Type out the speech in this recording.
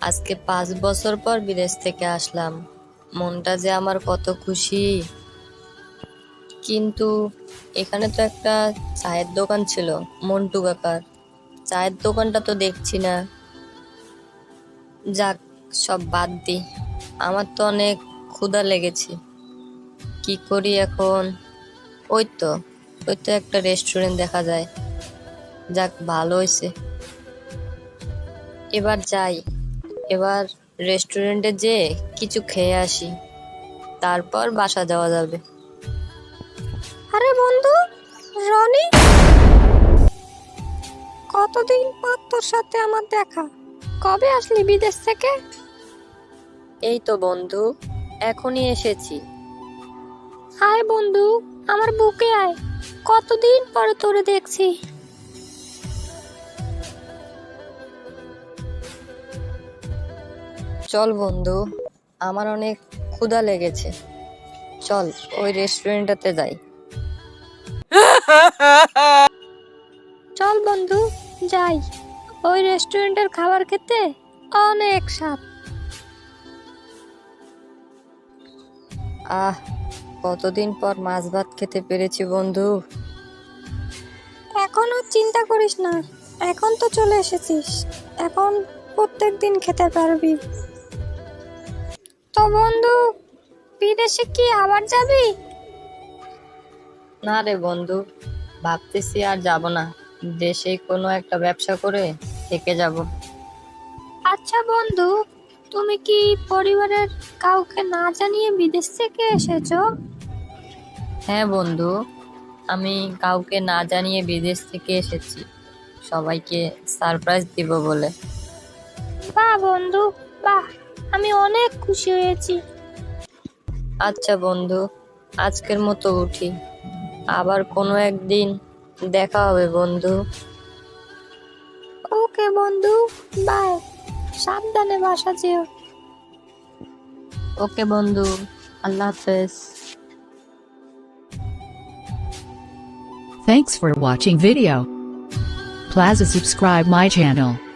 আজকে পাঁচ বছর পর বিদেশ থেকে আসলাম। মনটা যে আমার কত খুশি। কিন্তু এখানে তো একটা চায়ের দোকান ছিল, মন্টু কাকার। চায়ের দোকানটা তো দেখছি না। যাক, সব বাদ দি। আমার তো অনেক ক্ষুধা লেগেছে। কি করি এখন? ওই তো ওই তো একটা রেস্টুরেন্ট দেখা যায়। যাক, ভালো হয়েছে। এবার যাই। এবার রেস্টুরেন্টে যেয়ে কিছু খেয়ে আসি। তারপর বাসা যাওয়া যাবে। আরে বন্ধু রনি? কতদিন পর তোর সাথে আমার দেখা? কবে আসলি বিদেশ থেকে? এই তো বন্ধু এখনই এসেছি। আয় বন্ধু আমার বুকে আয়। কতদিন পরে তোরে দেখছি? চল বন্ধু আমার অনেক ক্ষুধা লেগেছে। চল ওই রেস্টুরেন্টটাতে যাই। চল বন্ধু যাই। ওই রেস্টুরেন্টের খাবার খেতে অনেক স্বাদ। আহ কতদিন পর মাছ ভাত খেতে পেরেছি বন্ধু। এখন আর চিন্তা করিস না এখন তো চলে এসেছিস। এখন প্রত্যেক দিন খেতে পারবি। বন্ধু বিদেশে কি আবার যাবি? না রে বন্ধু ভাবতেছি আর যাব না। দেশে কোনো একটা ব্যবসা করে থেকে যাব। আচ্ছা বন্ধু তুমি কি পরিবারের কাউকে না জানিয়ে বিদেশ থেকে এসেছ? হ্যাঁ বন্ধু আমি কাউকে না জানিয়ে বিদেশ থেকে এসেছি। সবাইকে সারপ্রাইজ দিব বলে। বা বন্ধু আমি অনেক খুশি হয়েছি। আচ্ছা বন্ধু আজকের মতো উঠি। আবার কোনো একদিন দেখা হবে বন্ধু। ওকে বন্ধু বাই। সাবধানে বাসা যেও। ওকে বন্ধু আল্লাহ হাফেজ। Thanks for watching video. Plaza subscribe my channel.